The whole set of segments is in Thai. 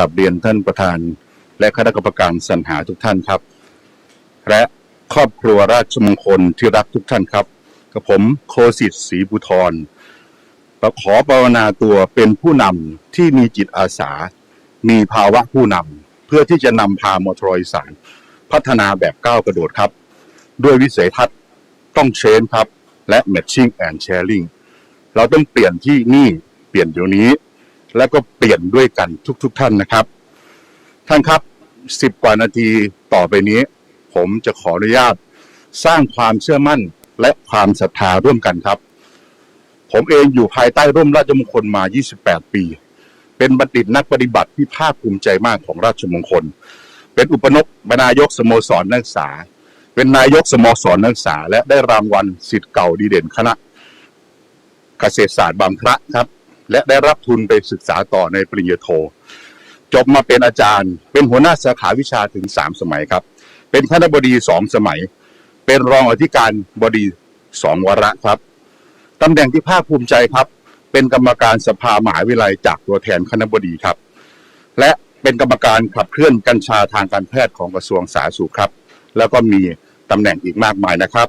กับเรียนท่านประธาน และคณะกรรมการสรรหาทุกท่านครับ และครอบครัวราชมงคลที่รักทุกท่านครับกับผมโคสิทธิ์ศรีบุทรประขอภาวนาตัวเป็นผู้นำที่มีจิตอาสา มีภาวะผู้นำเพื่อที่จะนำพามอทรอยสารพัฒนาแบบก้าวกระโดดครับ ด้วยวิสัยทัศน์ต้องเชนครับ และ matching and sharing เราต้องเปลี่ยนที่นี่เปลี่ยนเดี๋ยวนี้ และก็เปลี่ยนด้วยกันทุกๆทท่านนะครับ ท่านครับสิบกว่านาทีต่อไปนี้ ผมจะขออนุญาต สร้างความเชื่อมั่นและความศรัทธาร่วมกันครับ ผมเองอยู่ภายใต้ร่มราชมงคลมา 28 ปี เป็นบัณฑิตนักปฏิบัติที่ภาคภูมิใจมากของราชมงคล เป็นอุปนกนายกสโมสรนักศึกษา เป็นนายกสโมสรนักศึกษา และได้รางวัลสิทธิ์เก่าดีเด่นคณะเกษตรศาสตร์บางพระครับ และได้รับทุนไปศึกษาต่อในปริญญาโท จบมาเป็นอาจารย์ เป็นหัวหน้าสาขาวิชาถึงสามสมัยครับ เป็นคณะบดีสองสมัย เป็นรองอธิการบดีสองวาระครับตำแหน่งที่ภาคภูมิใจครับ เป็นกรรมการสภามหาวิทยาลัยจากตัวแทนคณะบดีครับ และเป็นกรรมการขับเคลื่อนกัญชาทางการแพทย์ของกระทรวงสาธารณสุขครับ แล้วก็มีตำแหน่งอีกมากมายนะครับ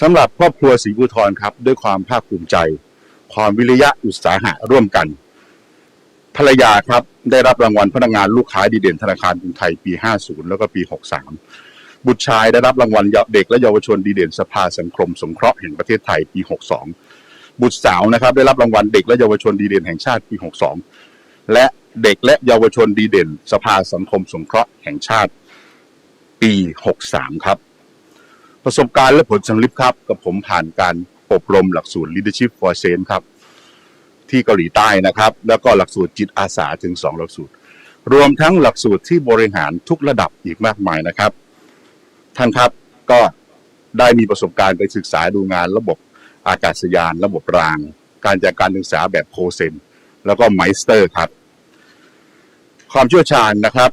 สำหรับครอบครัวศรีบุทรครับ ด้วยความภาคภูมิใจ ความวิริยะอุตสาหะร่วมกัน ภรรยาครับได้รับรางวัลพนักงานลูกค้าดีเด่นธนาคารกรุงไทยปี 50 แล้วก็ปี 63 บุตรชายได้รับรางวัลเด็กและเยาวชนดีเด่นสภาสังคมสงเคราะห์แห่งประเทศไทยปี 62 บุตรสาวนะครับได้รับรางวัลเด็กและเยาวชนดีเด่นแห่งชาติปี 62 และเด็กและเยาวชนดีเด่น สภาสังคมสงเคราะห์แห่งชาติปี 63 ครับ ประสบการณ์และผลสำลิดครับ กับผมผ่านการ อบรมหลักสูตร Leadership for Change ครับ ที่เกาหลีใต้นะครับ แล้วก็หลักสูตรจิตอาสาถึง 2 หลักสูตร รวมทั้งหลักสูตรที่บริหารทุกระดับอีกมากมายนะครับ ท่านครับก็ได้มีประสบการณ์ไปศึกษาดูงานระบบอากาศยาน ระบบราง การจัดการศึกษาแบบโคเซนแล้วก็ไมสเตอร์ครับ ความเชี่ยวชาญนะครับ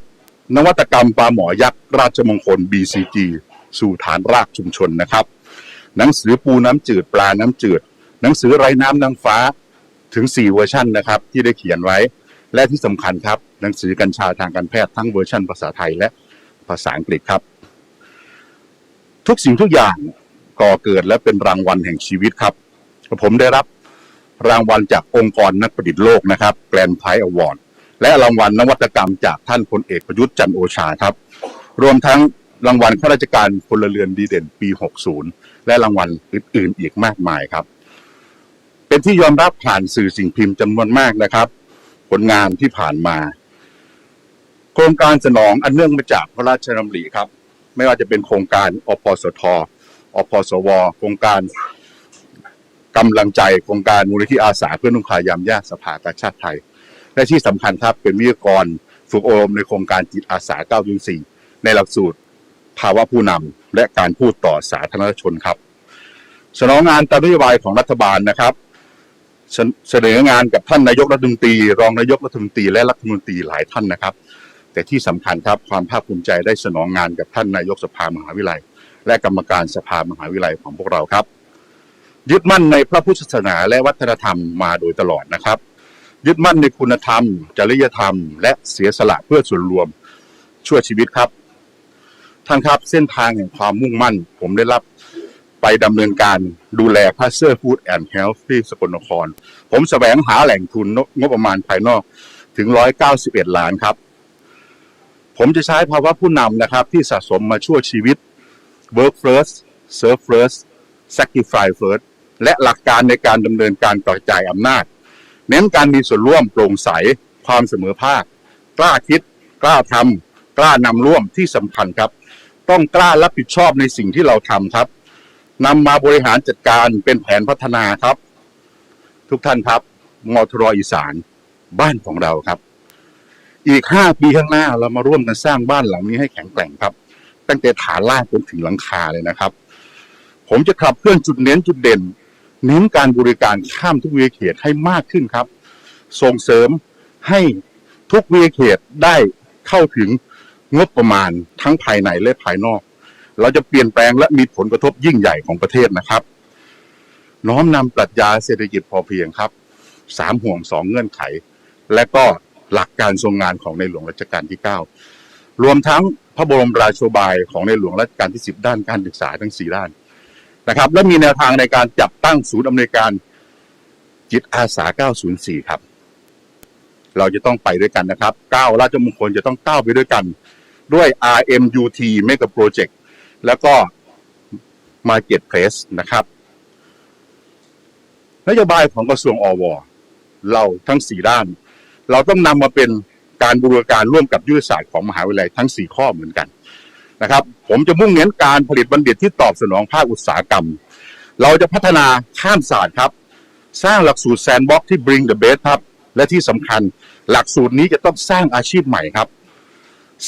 นวัตกรรมปลาหมอยักษ์ราชมงคล BCG สู่ฐานรากชุมชนนะครับ หนังสือปูน้ำจืดปลาน้ำจืด หนังสือไร้น้ำนางฟ้าถึง 4 เวอร์ชันนะครับที่ได้เขียนไว้ และที่สำคัญครับ หนังสือกัญชาทางการแพทย์ทั้งเวอร์ชันภาษาไทยและภาษาอังกฤษครับ ทุกสิ่งทุกอย่างก่อเกิดและเป็นรางวัลแห่งชีวิตครับ ผมได้รับรางวัลจากองค์กรนักประดิษฐ์โลกนะครับแกรนไพร์อวอร์ดและรางวัลนวัตกรรมจากท่านพลเอกประยุทธ์จันโอชาครับ รวมทั้งรางวัลข้าราชการพลเรือนดีเด่นปี 60 และรางวัลอื่นๆอีกมากมายครับ เป็นที่ยอมรับผ่านสื่อสิ่งพิมพ์จำนวนมากนะครับ ผลงานที่ผ่านมา โครงการสนองอันเนื่องมาจากพระราชดำริครับ ไม่ว่าจะเป็นโครงการอปสทอปสว โครงการกำลังใจโครงการมูลนิธิอาสาเพื่อนุ่งขายามยากสภากาชาติไทย และที่สำคัญครับเป็นวิทยากรฝึกอบรมในโครงการจิตอาสา9.4ในหลักสูตร ภาวะผู้นำและการพูดต่อสาธารณชนครับ สนองงานตามนโยบายของรัฐบาลนะครับ เสนองานกับท่านนายกรัฐมนตรี รองนายกรัฐมนตรีและรัฐมนตรีหลายท่านนะครับ แต่ที่สำคัญครับความภาคภูมิใจได้สนองงานกับท่านนายกสภามหาวิทยาลัย และกรรมการสภามหาวิทยาลัยของพวกเราครับ ยึดมั่นในพระพุทธศาสนาและวัฒนธรรมมาโดยตลอดนะครับ ยึดมั่นในคุณธรรม จริยธรรม และเสียสละเพื่อส่วนรวมช่วยชีวิตครับ ท่านครับเส้นทางแห่งความมุ่งมั่น ผมได้รับไปดำเนินการดูแลพาสเซอร์ฟู้ดแอนด์เฮลท์ที่สกลนคร ผมแสวงหาแหล่งทุนงบประมาณภายนอกถึง 191 ล้านครับ ผมจะใช้ภาวะผู้นำนะครับ ที่สะสมมาชั่วชีวิต work first serve first sacrifice first และหลักการในการดำเนินการกระจายอำนาจ เน้นการมีส่วนร่วมโปร่งใส ความเสมอภาค กล้าคิด กล้าทำกล้านำร่วมที่สำคัญครับ ต้องกล้ารับผิดชอบในสิ่งที่เราทำครับนำมาบริหารจัดการเป็นแผนพัฒนาครับ ทุกท่านครับมอทรอีสานบ้านของเราครับ อีกห้าปีข้างหน้าเรามาร่วมกันสร้างบ้านหลังนี้ให้แข็งแกร่งครับ ตั้งแต่ฐานล่างจนถึงหลังคาเลยนะครับ ผมจะขับเคลื่อนจุดเน้นจุดเด่น เน้นการบริการข้ามทุกวิเขตให้มากขึ้นครับ ส่งเสริมให้ทุกวิเขตได้เข้าถึง งบประมาณทั้งภายในและภายนอก เราจะเปลี่ยนแปลงและมีผลกระทบยิ่งใหญ่ของประเทศนะครับ น้อมนำปรัชญาเศรษฐกิจพอเพียงครับสามห่วงสองเงื่อนไข และก็หลักการทรงงานของในหลวงรัชกาลที่ 9 รวมทั้งพระบรมราโชบายของในหลวงรัชกาลที่ 10 ด้านการศึกษาทั้ง 4 ด้านนะครับ และมีแนวทางในการจับตั้งศูนย์อำนวยการจิตอาสา 904 ครับ เราจะต้องไปด้วยกันนะครับ 9 ราชมงคลจะต้องก้าวไปด้วยกัน ด้วย RMUT Mega Project แล้วก็ Marketplace นะครับ นโยบายของกระทรวงอว เราทั้ง 4 ด้าน เราต้องนำมาเป็นการบูรณาการร่วมกับยุทธศาสตร์ของมหาวิทยาลัยทั้ง 4 ข้อเหมือนกันนะครับ ผมจะมุ่งเน้นการผลิตบัณฑิตที่ตอบสนองภาคอุตสาหกรรม เราจะพัฒนาข้ามศาสตร์ครับ สร้างหลักสูตรแซนบ็อกที่ bring the best ครับ และที่สำคัญหลักสูตรนี้จะต้องสร้างอาชีพใหม่ครับ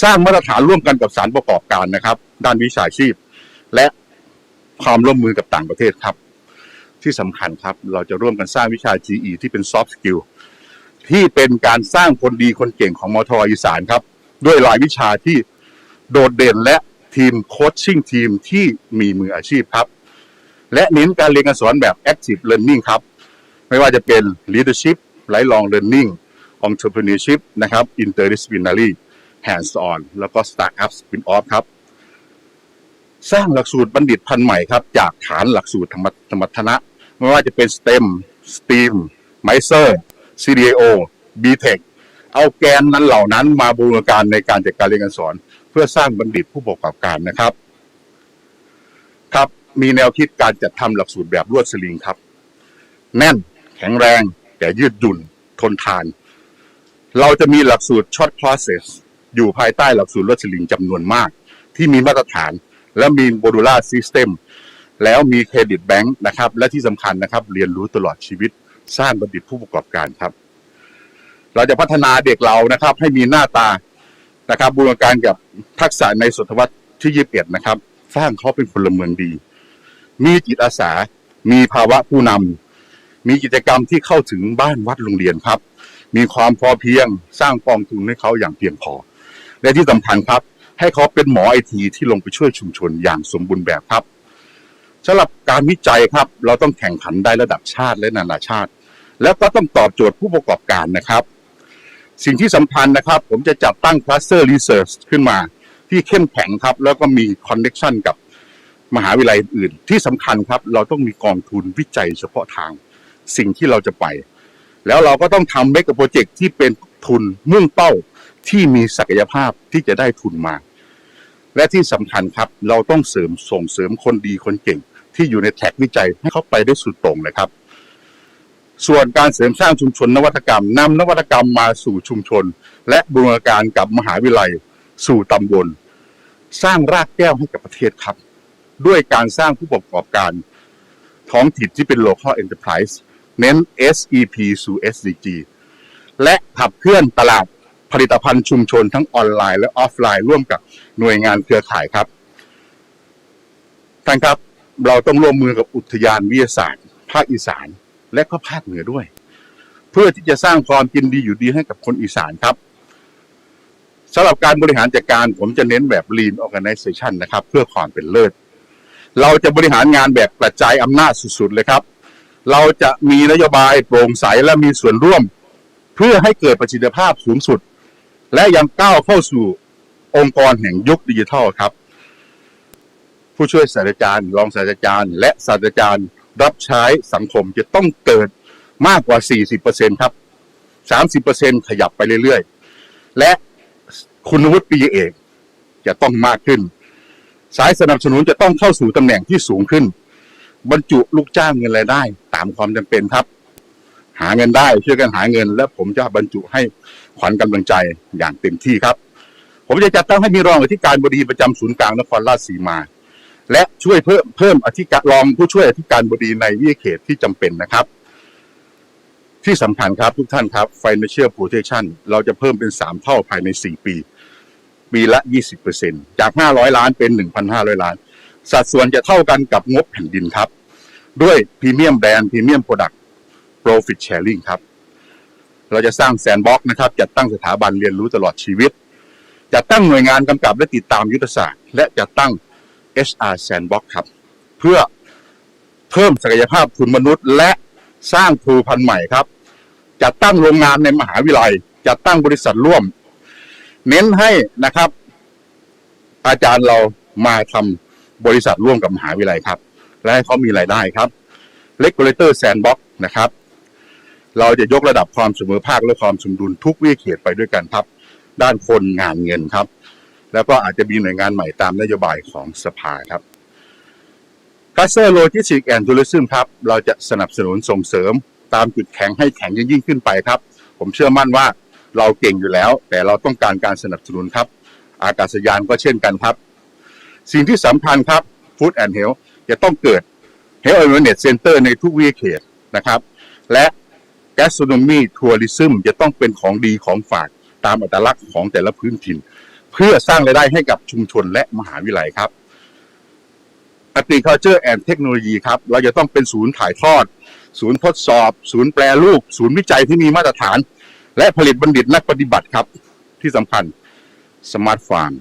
สร้างมาตรฐานร่วมกันกับสารประกอบการนะครับ ด้านวิชาชีพ และความร่วมมือกับต่างประเทศครับ ที่สำคัญครับ เราจะร่วมกันสร้างวิชา GE ที่เป็น soft skill ที่เป็นการสร้างคนดีคนเก่งของมทอีสานครับ ด้วยรายวิชาที่โดดเด่นและทีมโคชชิ่งทีมที่มีมืออาชีพครับ และเน้นการเรียนการสอนแบบ active learning ครับ ไม่ว่าจะเป็น leadership lifelong learning entrepreneurship นะครับ interdisciplinary hands on แล้วก็ startup spin off ครับ สร้างหลักสูตรบัณฑิตพันใหม่ครับ จากฐานหลักสูตรธรรมธรรมทนะ ไม่ว่าจะเป็น STEM STEAM m i s e r CDO BTech เอาแกนนั้นเหล่านั้นมาบูรณาการในการจัดการเรียนการสอน เพื่อสร้างบัณฑิตผู้ประกอบการนะครับ ครับมีแนวคิดการจัดทำหลักสูตรแบบลวดสลิงครับ แน่นแข็งแรงแต่ยืดหยุ่นทนทาน เราจะมีหลักสูตร short process อยู่ภายใต้หลักสูตรลวดสลิงจำนวนมาก ที่มีมาตรฐานและมีโมดูล่าซิสเต็มแล้วมีเครดิตแบงค์นะครับ และที่สำคัญนะครับ เรียนรู้ตลอดชีวิตสร้างบัณฑิตผู้ประกอบการครับ เราจะพัฒนาเด็กเรานะครับ ให้มีหน้าตานะครับบูรณาการกับทักษะในศตวรรษที่ยี่สิบเอ็ดนะครับ สร้างเขาเป็นพลเมืองดี มีจิตอาสา มีภาวะผู้นำมีกิจกรรมที่เข้าถึงบ้านวัดโรงเรียนครับ มีความพอเพียงสร้างกองทุนให้เขาอย่างเพียงพอ และที่สำคัญครับ ให้เขาเป็นหมอไอทีที่ลงไปช่วยชุมชนอย่างสมบูรณ์แบบครับสำหรับการวิจัยครับ เราต้องแข่งขันได้ระดับชาติและนานาชาติ แล้วก็ต้องตอบโจทย์ผู้ประกอบการนะครับ สิ่งที่สำคัญนะครับ ผมจะจัดตั้ง cluster research ขึ้นมา ที่เข้มแข็งครับ แล้วก็มี connection กับมหาวิทยาลัยอื่น ที่สำคัญครับ เราต้องมีกองทุนวิจัยเฉพาะทาง สิ่งที่เราจะไป แล้วเราก็ต้องทำเมกะโปรเจกต์ที่เป็นทุนมุ่งเป้า ที่มีศักยภาพที่จะได้ทุนมา และที่สำคัญครับ เราต้องเสริมส่งเสริมคนดีคนเก่ง ที่อยู่ในแท็กวิจัยให้เขาไปได้สุดต่งเลยครับ ส่วนการเสริมสร้างชุมชนนวัตกรรมนำนวัตกรรมมาสู่ชุมชน และบูรณาการกับมหาวิทยาลัย สู่ตำบล สร้างรากแก้วให้กับประเทศครับ ด้วยการสร้างผู้ประกอบการท้องถิ่นที่เป็น local enterprise เน้น SEP สู่ SDG และขับเคลื่อนตลาด ผลิตภัณฑ์ชุมชนทั้งออนไลน์และออฟไลน์ร่วมกับหน่วยงานเครือข่ายครับท่านครับเราต้องร่วมมือกับอุทยานวิทยาศาสตร์ ภาคอีสานและก็ภาคเหนือด้วย เพื่อที่จะสร้างความกินดีอยู่ดีให้กับคนอีสานครับสำหรับการบริหารจัดการผมจะเน้นแบบ Lean Organization นะครับ เพื่อความเป็นเลิศ เราจะบริหารงานแบบกระจายอำนาจสุดๆเลยครับ เราจะมีนโยบายโปร่งใสและมีส่วนร่วม เพื่อให้เกิดประสิทธิภาพสูงสุด และยังก้าวเข้าสู่องค์กรแห่งยุคดิจิทัลครับ ผู้ช่วยศาสตราจารย์ รองศาสตราจารย์ และศาสตราจารย์รับใช้สังคมจะต้องเกิดมากกว่า 40%ครับ 30%ขยับไปเรื่อยๆ และคุณวุฒิปริยเอกจะต้องมากขึ้น สายสนับสนุนจะต้องเข้าสู่ตำแหน่งที่สูงขึ้น บรรจุลูกจ้างเงินรายได้ ตามความจำเป็นครับ หาเงินได้ช่วยกันหาเงิน และผมจะบรรจุให้ขวัญกำลังใจอย่างเต็มที่ครับ ผมจะจัดตั้งให้มีรองอธิการบดีประจำศูนย์กลางนครราชสีมา และช่วยเพิ่มเพิ่มอธิการรองผู้ช่วยอธิการบดีในวิเขตที่จำเป็นนะครับ ที่สำคัญครับทุกท่านครับ financial protection เราจะเพิ่มเป็น 3 เท่าภายใน 4 ปีปีละ 20%จาก 500 ล้านเป็น 1,500 ล้าน สัดส่วนจะเท่ากันกับงบแผ่นดินครับ ด้วยพรีเมียมแบรนด์พรีเมียมโปรดักต์ profit sharing ครับ เราจะสร้างแซนบ็อกนะครับ จัดตั้งสถาบันเรียนรู้ตลอดชีวิต จัดตั้งหน่วยงานกำกับและติดตามยุทธศาสตร์ และจัดตั้ง HR Sandbox ครับ เพื่อเพิ่มศักยภาพทุนมนุษย์ และสร้างครูพันธุ์ใหม่ครับ จัดตั้งโรงงานในมหาวิทยาลัย จัดตั้งบริษัทร่วม เน้นให้นะครับ อาจารย์เรามาทำบริษัทร่วมกับมหาวิทยาลัยครับ และให้เขามีรายได้ครับ Regulator Sandbox นะครับ เราจะยกระดับความเสมอภาคและความสมดุลทุกวิเขตไปด้วยกันครับ ด้านคนงานเงินครับ แล้วก็อาจจะมีหน่วยงานใหม่ตามนโยบายของสภาครับกัสเซอร์โลจิสติกแอนด์ทัวริซึมครับ เราจะสนับสนุนส่งเสริมตามจุดแข็งให้แข็งยิ่งขึ้นไปครับ ผมเชื่อมั่นว่าเราเก่งอยู่แล้ว แต่เราต้องการการสนับสนุนครับ อากาศยานก็เช่นกันครับ สิ่งที่สำคัญครับ Food and Health จะต้องเกิด Health Awareness Center ในทุกวิเขตนะครับ และ Gastronomy Tourism จะต้องเป็นของดีของฝากตามอัตลักษณ์ของแต่ละพื้นถิ่น เพื่อสร้างรายได้ให้กับชุมชนและมหาวิทยาลัยครับ Agriculture and Technology ครับ เราจะต้องเป็นศูนย์ถ่ายทอด ศูนย์ทดสอบ ศูนย์แปรรูป ศูนย์วิจัยที่มีมาตรฐาน และผลิตบัณฑิตนักปฏิบัติครับ ที่สำคัญสมาร์ทฟาร์ม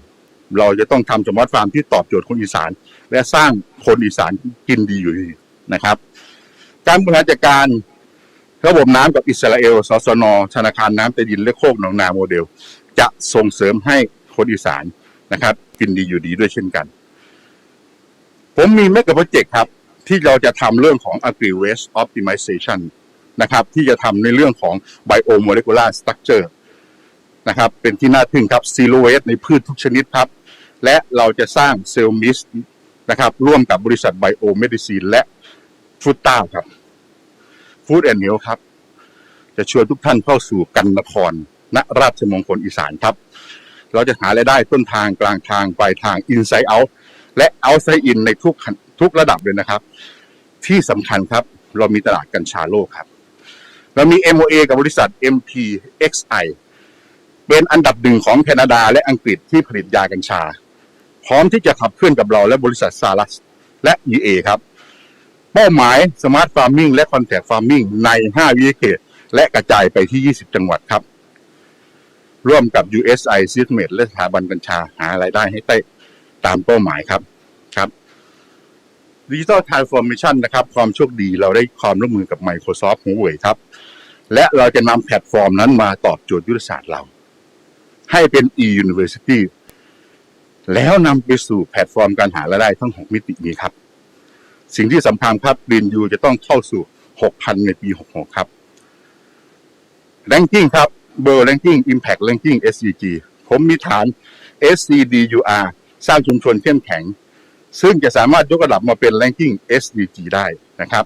เราจะต้องทำสมาร์ทฟาร์มที่ตอบโจทย์คนอีสาน และสร้างคนอีสานกินดีอยู่ดีนะครับ การบริหารจัดการ ระบบน้ำกับอิสราเอล สสน ธนาคารน้ำใต้ดินและโคกหนองนาโมเดล จะส่งเสริมให้คนอีสานนะครับ กินดีอยู่ดีด้วยเช่นกัน ผมมีเมกะโปรเจกต์ครับ ที่เราจะทำเรื่องของ agri waste optimization นะครับ ที่จะทำในเรื่องของ biomolecular structure นะครับ เป็นที่น่าทึ่งครับ zero waste ในพืชทุกชนิดครับ และเราจะสร้างเซลล์มิสนะครับ ร่วมกับบริษัท Biomedicine และฟูต้าครับ Food and Health ครับ จะชวนทุกท่านเข้าสู่กันนคร ณราชมงคลอีสานครับ เราจะหารายได้ต้นทางกลางทางปลายทาง Inside Out และ Outside In ในทุกขั้นทุกระดับเลยนะครับ ที่สำคัญครับ เรามีตลาดกัญชาโลกครับ เรามี MOA กับบริษัท MTXI เป็นอันดับหนึ่งของแคนาดาและอังกฤษที่ผลิตยากัญชา พร้อมที่จะขับเคลื่อนกับเราและบริษัทซาลัสและ EA ครับ ป้าหมาย Smart Farming และ Contact Farming ใน 5 วิเขต และกระจายไปที่ 20 จังหวัดครับ ร่วมกับ USI s y s m e d และสถาบันกัญชาหารายได้ให้ได้ตามเป้าหมายครับครับดิจิ t a ล Transformation นะครับ ความโชคดีเราได้ความร่วมมือกับ Microsoft Huawei ครับ และเราจะนำแพลตฟอร์มนั้นมาตอบโจทย์ยุทธศาสตร์เรา ให้เป็น e-university แล้วนำไปสู่แพลตฟอร์มการหารายได้ทั้ง 6 มิตินี้ครับ สิ่งที่สำคัญครับเรียนยูจะต้องเข้าสู่ 6,000 ในปี 66 ครับ Ranking ครับ World Ranking Impact Ranking SDG ผมมีฐาน SCDUR สร้างชุมชนเข้มแข็ง ซึ่งจะสามารถยกระดับมาเป็น Ranking SDG ได้นะครับ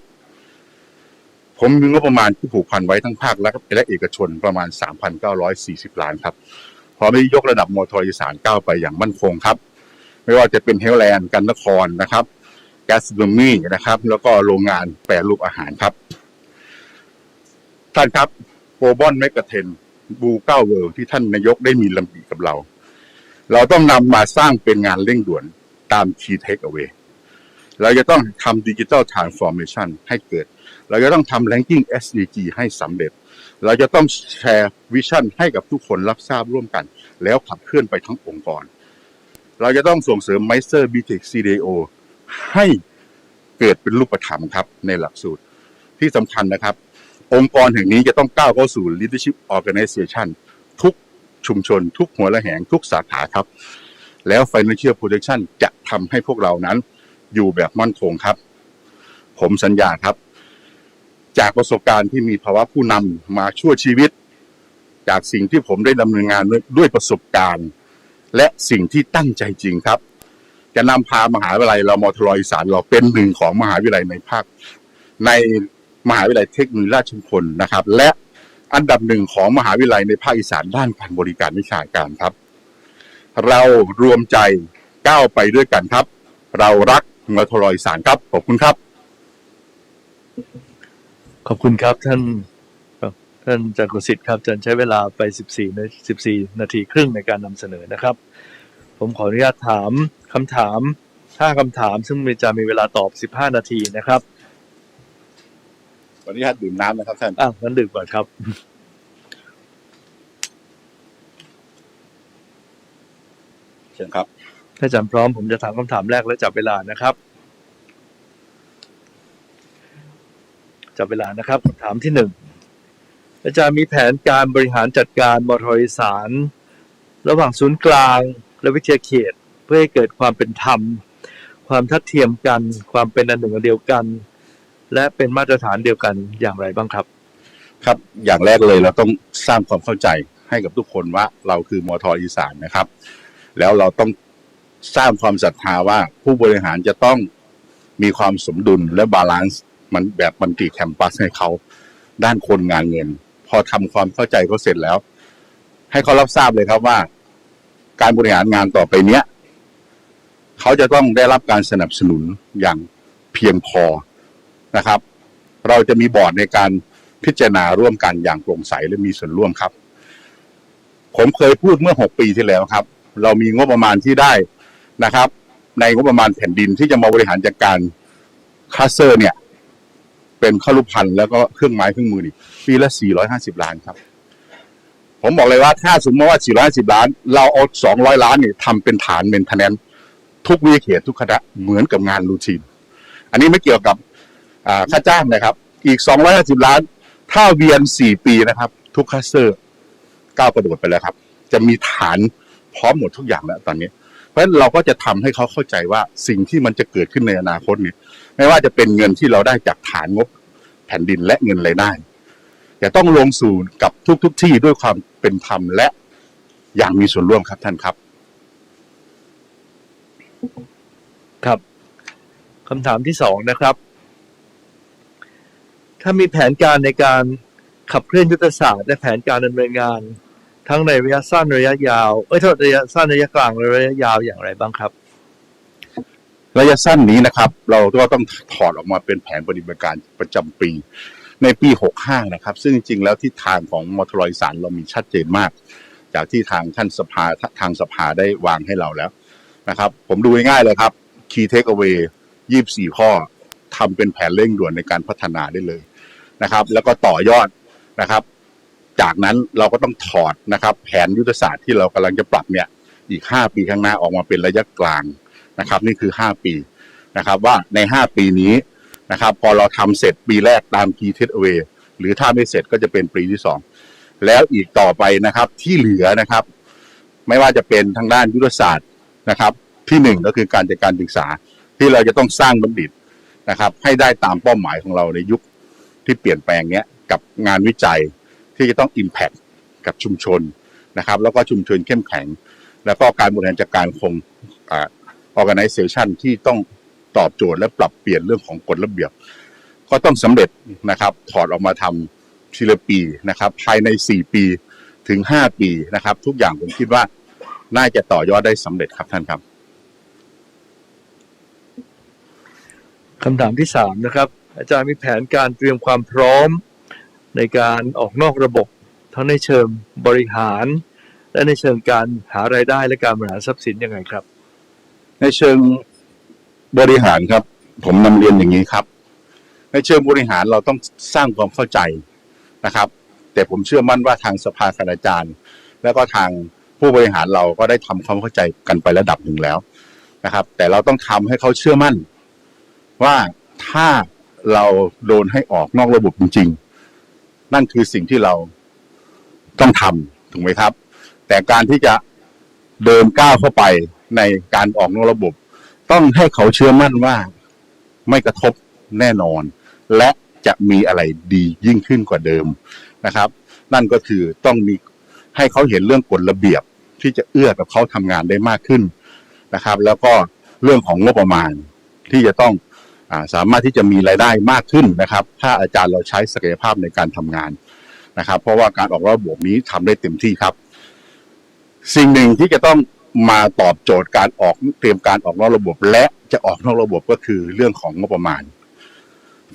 ผมมีงบประมาณที่ผูกพันไว้ทั้งภาครัฐและเอกชนประมาณ 3,940 ล้านครับพร้อมที่ยกระดับมอทอีสานก้าวไปอย่างมั่นคงครับ ไม่ว่าจะเป็นเฮลแลนด์กันนครนะครับ แก๊สโนมีนะครับ แล้วก็โรงงานแปรรูปอาหารครับ ท่านครับโกลบอลเมกะเทนบูเก้าเวิลที่ท่านนายกได้มีลำบีกับเรา เราต้องนำมาสร้างเป็นงานเร่งด่วนตาม Key Takeaway เราจะต้องทำดิจิ t a ลทรานส์ฟอร์เมชันให้เกิด เราจะต้องทำ Ranking SDG ให้สำเร็จ เราจะต้องแชร์วิชั่นให้กับทุกคนรับทราบร่วมกัน แล้วขับเคลื่อนไปทั้งองค์กร เราจะต้องส่งเสริม Meister b t e c CDO ให้เกิดเป็นรูปธรรมครับในหลักสูตรที่สำคัญนะครับ องค์กรแห่งนี้จะต้องก้าวเข้าสู่ leadership organization ทุกชุมชน ทุกหัวระแหง ทุกสาขาครับ แล้ว financial protection จะทำให้พวกเรานั้นอยู่แบบมั่นคงครับ ผมสัญญาครับ จากประสบการณ์ที่มีภาวะผู้นำมาช่วยชีวิต จากสิ่งที่ผมได้ดำเนินงานด้วยประสบการณ์ และสิ่งที่ตั้งใจจริงครับ จะนำพามหาวิทยาลัยเรามอทรอีสานเราเป็นหนึ่งของมหาวิทยาลัยในภาคในมหาวิทยาลัยเทคโนโลยีราชมงคลนะครับ และอันดับหนึ่งของมหาวิทยาลัยในภาคอีสานด้านการบริการวิชาการครับ เรารวมใจก้าวไปด้วยกันครับ เรารักมอทรอีสานครับขอบคุณครับ ขอบคุณครับท่านท่านจักรสิทธิ์ครับจะใช้เวลาไป 14นา14 นาทีครึ่งในการนำเสนอนะครับ ผมขออนุญาตถาม คำถามห้าคำถาม ซึ่งจะมีเวลาตอบ 15 นาทีนะครับวันนี้ฮัดดื่มน้ำนะครับท่านอะงั้นดื่มก่อนครับเชิญครับ ถ้าอาจารย์พร้อมผมจะถามคำถามแรกและจับเวลานะครับ จับเวลานะครับคำถามที่หนึ่งอาจารย์มีแผนการบริหารจัดการมอทอีสานระหว่างศูนย์กลางและวิทยาเขต เพื่อให้เกิดความเป็นธรรม ความทัดเทียมกัน ความเป็นอันหนึ่งอันเดียวกัน และเป็นมาตรฐานเดียวกันอย่างไรบ้างครับ ครับอย่างแรกเลยเราต้องสร้างความเข้าใจให้กับทุกคนว่าเราคือมอทออีสานนะครับ แล้วเราต้องสร้างความศรัทธาว่าผู้บริหารจะต้องมีความสมดุลและบาลานซ์มันแบบมันติแคมปัสให้เขาด้านคนงานเงิน พอทำความเข้าใจเขาเสร็จแล้ว ให้เขารับทราบเลยครับว่า การบริหารงานต่อไปเนี้ย เขาจะต้องได้รับการสนับสนุนอย่างเพียงพอนะครับ เราจะมีบอร์ดในการพิจารณาร่วมกันอย่างโปร่งใสและมีส่วนร่วมครับ ผมเคยพูดเมื่อหกปีที่แล้วครับ เรามีงบประมาณที่ได้นะครับ ในงบประมาณแผ่นดินที่จะมาบริหารจัดการคลัสเตอร์เนี่ย เป็นข้ารุพันธ์แล้วก็เครื่องไม้เครื่องมือนี่ปีละ 450 ล้านครับ ผมบอกเลยว่าถ้าสมมติว่า 450 ล้าน เราเอา 200 ล้านเนี่ยทำเป็นฐานเมนเทนแนน ทุกวิเขตทุกคณะเหมือนกับงานรูทีน อันนี้ไม่เกี่ยวกับอ่าค่าจ้างนะครับ อีก 250 ล้าน ถ้าเวียน 4 ปีนะครับ ทุกคลัสเตอร์ก้าวกระโดดไปแล้วครับ จะมีฐานพร้อมหมดทุกอย่างแล้วตอนนี้ เพราะฉะนั้นเราก็จะทำให้เขาเข้าใจว่าสิ่งที่มันจะเกิดขึ้นในอนาคตเนี่ย ไม่ว่าจะเป็นเงินที่เราได้จากฐานงบแผ่นดินและเงินรายได้จะต้องลงสู่กับทุกทุกที่ด้วยความเป็นธรรมและอย่างมีส่วนร่วมครับท่านครับ ครับคำถามที่สองนะครับ ถ้ามีแผนการในการขับเคลื่อนยุทธศาสตร์และแผนการดำเนินงาน ทั้งในระยะสั้นระยะยาว เอ้ยโทษระยะสั้นระยะกลางและระยะยาวอย่างไรบ้างครับ ระยะสั้นนี้นะครับ เราก็ต้องถอดออกมาเป็นแผนปฏิบัติการประจำปี ในปี 65 นะครับ ซึ่งจริงๆแล้วทิศทางของมอทรอยสารเรามีชัดเจนมาก จากที่ทางท่านสภาทางสภาได้วางให้เราแล้ว นะครับ ผมดูง่ายๆเลยครับ Key Takeaway 24 ข้อทำเป็นแผนเร่งด่วนในการพัฒนาได้เลยนะครับ แล้วก็ต่อยอดนะครับ จากนั้นเราก็ต้องถอดนะครับ แผนยุทธศาสตร์ที่เรากำลังจะปรับเนี่ยอีก 5 ปีข้างหน้าออกมาเป็นระยะกลางนะครับ นี่คือ 5 ปีนะครับ ว่าใน 5 ปีนี้นะครับ พอเราทำเสร็จปีแรกตาม key takeaway หรือถ้าไม่เสร็จก็จะเป็นปีที่ 2 แล้วอีกต่อไปนะครับที่เหลือนะครับ ไม่ว่าจะเป็นทางด้านยุทธศาสตร์ นะครับ ที่หนึ่งก็คือการจัดการศึกษาที่เราจะต้องสร้างบัณฑิตนะครับ ให้ได้ตามเป้าหมายของเราในยุคที่เปลี่ยนแปลงเนี้ยกับงานวิจัยที่จะต้อง impact กับชุมชนนะครับ แล้วก็ชุมชนเข้มแข็ง แล้วก็การบริหารจัดการคงอ่า organization ที่ต้องตอบโจทย์และปรับเปลี่ยนเรื่องของกฎระเบียบ ก็ต้องสำเร็จนะครับ ถอดออกมาทำทีละปีนะครับ ภายใน 4 ปีถึง 5 ปีนะครับ ทุกอย่างผมคิดว่า น่าจะต่อยอดได้สำเร็จครับท่านครับคำถามที่สามนะครับ อาจารย์มีแผนการเตรียมความพร้อมในการออกนอกระบบ ทั้งในเชิงบริหาร และในเชิงการหารายได้และการบริหารทรัพย์สินยังไงครับ ในเชิงบริหารครับ ผมนำเรียนอย่างนี้ครับ ในเชิงบริหารเราต้องสร้างความเข้าใจนะครับ แต่ผมเชื่อมั่นว่าทางสภาคณาจารย์ แล้วก็ทาง ผู้บริหารเราก็ได้ทำความเข้าใจกันไประดับหนึ่งแล้วนะครับ แต่เราต้องทำให้เขาเชื่อมั่น ว่าถ้าเราโดนให้ออกนอกระบบจริง ๆ นั่นคือสิ่งที่เราต้องทำถูกไหมครับ แต่การที่จะเดินก้าวเข้าไปในการออกนอกระบบ ต้องให้เขาเชื่อมั่นว่าไม่กระทบแน่นอน และจะมีอะไรดียิ่งขึ้นกว่าเดิมนะครับ นั่นก็คือต้องมีให้เขาเห็นเรื่องกฎระเบียบ ที่จะเอื้อกับเขาทำงานได้มากขึ้นนะครับ แล้วก็เรื่องของงบประมาณที่จะต้องอาสามารถที่จะมีรายได้มากขึ้นนะครับ ถ้าอาจารย์เราใช้ศักยภาพในการทำงานนะครับ เพราะว่าการออกระบบนี้ทำได้เต็มที่ครับ สิ่งหนึ่งที่จะต้องมาตอบโจทย์การออกเตรียมการออกนอกระบบ และจะออกนอกระบบก็คือเรื่องของงบประมาณ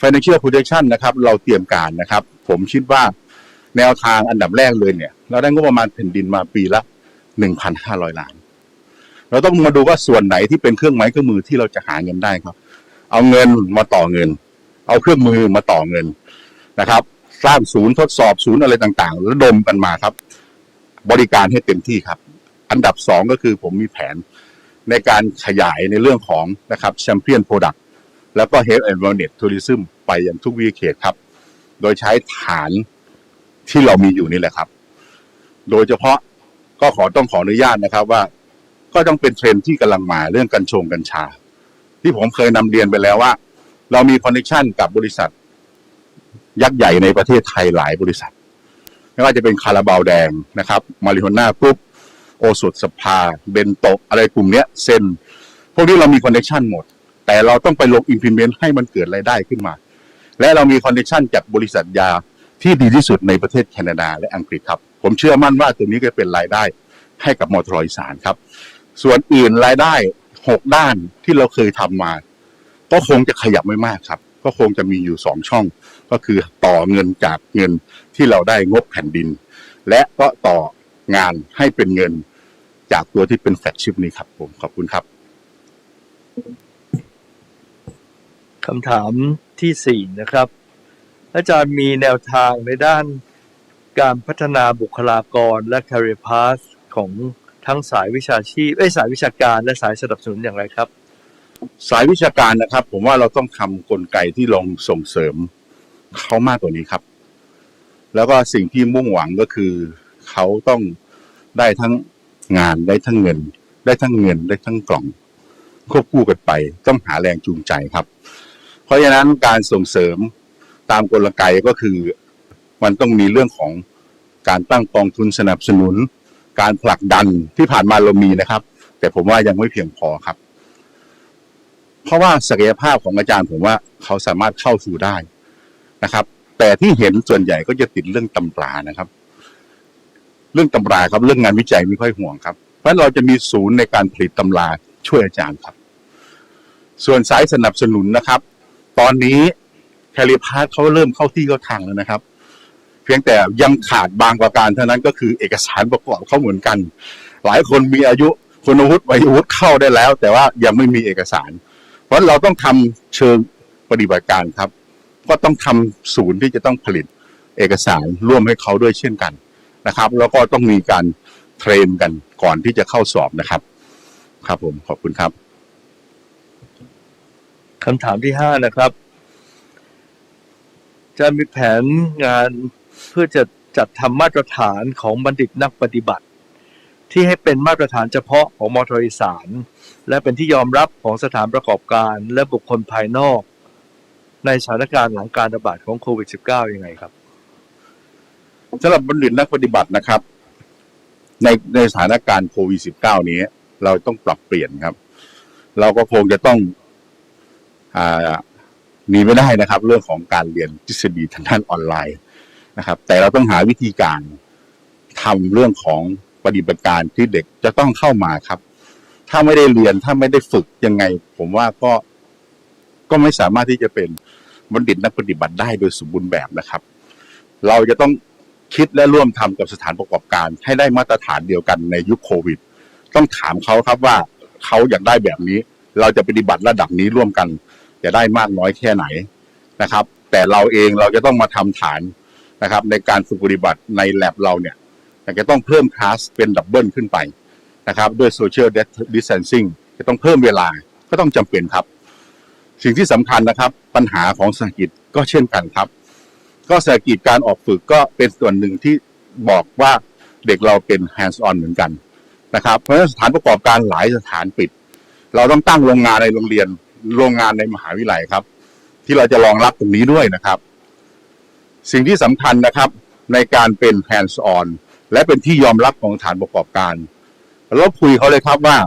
financial projection นะครับ เราเตรียมการนะครับ ผมคิดว่าแนวทางอันดับแรกเลยเนี่ย เราได้งบประมาณแผ่นดินมาปีละ 1,500ล้าน เราต้องมาดูว่าส่วนไหนที่เป็นเครื่องไม้เครื่องมือที่เราจะหาเงินได้ครับ เอาเงินมาต่อเงิน เอาเครื่องมือมาต่อเงินนะครับ สร้างศูนย์ทดสอบศูนย์อะไรต่างๆแล้วดมกันมาครับ บริการให้เต็มที่ครับ อันดับสองก็คือผมมีแผนในการขยายในเรื่องของนะครับแชมเปี้ยนโปรดักต์แล้วก็ Health and Wellness Tourism ไปยังทุกวิเขตครับ โดยใช้ฐานที่เรามีอยู่นี่แหละครับ โดยเฉพาะ ก็ขอต้องขออนุญาตนะครับว่า ก็ต้องเป็นเทรนที่กำลังมาเรื่องกัญชงกัญชา ที่ผมเคยนำเรียนไปแล้วว่า เรามีคอนเนคชันกับบริษัท ยักษ์ใหญ่ในประเทศไทยหลายบริษัท ไม่ว่าจะเป็นคาราบาวแดงนะครับมาริโฮน่ากรุ๊ปโอสถสภา เบนโตอะไรกลุ่มเนี้ยเซนพวกนี้เรามีคอนเนคชันหมด แต่เราต้องไปลง implement ให้มันเกิดรายได้ขึ้นมา และเรามีคอนเนคชันจากบริษัทยาที่ดีที่สุดในประเทศแคนาดาและอังกฤษครับ ผมเชื่อมั่นว่าตัวนี้ก็เป็นรายได้ให้กับมอทรอีสานครับ ส่วนอื่นรายได้หกด้านที่เราเคยทำมา ก็คงจะขยับไม่มากครับ ก็คงจะมีอยู่สองช่อง ก็คือต่อเงินจากเงินที่เราได้งบแผ่นดิน และก็ต่องานให้เป็นเงินจากตัวที่เป็นแฟลชิพนี้ครับ ผมขอบคุณครับคำถามที่สี่นะครับ อาจารย์มีแนวทางในด้าน การพัฒนาบุคลากรและ career path ของทั้งสายวิชาชีพเอ้สายวิชาการและสายสนับสนุนอย่างไรครับ สายวิชาการนะครับ ผมว่าเราต้องทำกลไกที่ลงส่งเสริมเขามากกว่านี้ครับ แล้วก็สิ่งที่มุ่งหวังก็คือเขาต้องได้ทั้งงานได้ทั้งเงิน ได้ทั้งเงินได้ทั้งกล่อง ควบคู่กันไป ต้องหาแรงจูงใจครับ เพราะฉะนั้นการส่งเสริมตามกลไกก็คือ มันต้องมีเรื่องของการตั้งกองทุนสนับสนุน การผลักดันที่ผ่านมาเรามีนะครับ แต่ผมว่ายังไม่เพียงพอครับ เพราะว่าศักยภาพของอาจารย์ผมว่าเขาสามารถเข้าสู่ได้นะครับ แต่ที่เห็นส่วนใหญ่ก็จะติดเรื่องตำรานะครับ เรื่องตำราครับเรื่องงานวิจัยไม่ค่อยห่วงครับ เพราะฉะนั้นเราจะมีศูนย์ในการผลิตตำราช่วยอาจารย์ครับ ส่วนสายสนับสนุนนะครับ ตอนนี้แคลิพาร์เขาเริ่มเข้าที่เข้าทางแล้วนะครับ พียงแต่ยังขาดบางประการเท่านั้นก็คือเอกสารประกอบเขาเหมือนกัน หลายคนมีอายุคุณวุฒิวัยวุฒิเข้าได้แล้ว แต่ว่ายังไม่มีเอกสาร เพราะเราต้องทำเชิงปฏิบัติการครับ ก็ต้องทำศูนย์ที่จะต้องผลิตเอกสารร่วมให้เขาด้วยเช่นกันนะครับ แล้วก็ต้องมีการเทรนกันก่อนที่จะเข้าสอบนะครับ ครับผมขอบคุณครับคำถามที่ห้านะครับ จะมีแผนงาน เพื่อจะจัดทำมาตรฐานของบัณฑิตนักปฏิบัติ ที่ให้เป็นมาตรฐานเฉพาะของมอทรอีสานและเป็นที่ยอมรับของสถานประกอบการและบุคคลภายนอก ในสถานการณ์หลังการระบาดของโควิด -19 ยังไงครับสำหรับบัณฑิตนักปฏิบัตินะครับ ในในสถานการณ์โควิด -19 นี้ เราต้องปรับเปลี่ยนครับ เราก็คงจะต้องอ่าหนีไม่ได้นะครับ เรื่องของการเรียนทฤษฎีทางด้านออนไลน์ นะครับ แต่เราต้องหาวิธีการทำเรื่องของปฏิบัติการที่เด็กจะต้องเข้ามาครับ ถ้าไม่ได้เรียนถ้าไม่ได้ฝึกยังไง ผมว่าก็ก็ไม่สามารถที่จะเป็นบัณฑิตนักปฏิบัติได้โดยสมบูรณ์แบบนะครับ เราจะต้องคิดและร่วมทำกับสถานประกอบการ ให้ได้มาตรฐานเดียวกันในยุคโควิด ต้องถามเขาครับว่าเขาอยากได้แบบนี้ เราจะปฏิบัติระดับนี้ร่วมกัน จะได้มากน้อยแค่ไหนนะครับ แต่เราเองเราจะต้องมาทำฐาน นะครับในการฝึกปฏิบัติในแ a บเราเนี่ยจะต้องเพิ่มคลาสเป็นดับเบิลขึ้นไปนะครับด้วยโซเชียลดิส a ทนซิ่งจะต้องเพิ่มเวลาก็ต้องจำเป็นครับ สิ่งที่สำคัญนะครับ ปัญหาของเศรษฐกิจก็เช่นกันครับ ก็เศรษฐกิจการออกฝึกก็เป็นส่วนหนึ่งที่บอกว่าเด็กเราเป็น hands on เหมือนกันนะครับเพราะฉะนั้นสถานประกอบการหลายสถานปิด เราต้องตั้งโรงงานในโรงเรียนโรงงานในมหาวิทยาลัยครับ ที่เราจะรองรับตรงนี้ด้วยนะครับ สิ่งที่สำคัญนะครับในการเป็น hands on และเป็นที่ยอมรับของสถานประกอบการเราคุยเขาเลยครับว่า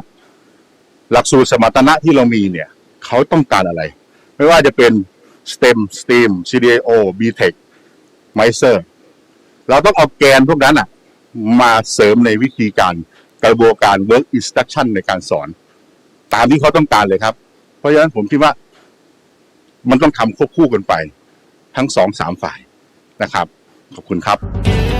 หลักสูตรสมรรถนะที่เรามีเนี่ยเขาต้องการอะไร ไม่ว่าจะเป็น STEM STEAM CDAO BTech m i s e r เราต้องเอาแกนพวกนั้นอะมาเสริมในวิธีการกระบวนการ work instruction ในการสอน ตามที่เขาต้องการเลยครับ เพราะฉะนั้นผมคิดว่ามันต้องทำควบคู่กันไป ทั้งสองสามฝ่าย นะครับ ขอบคุณครับ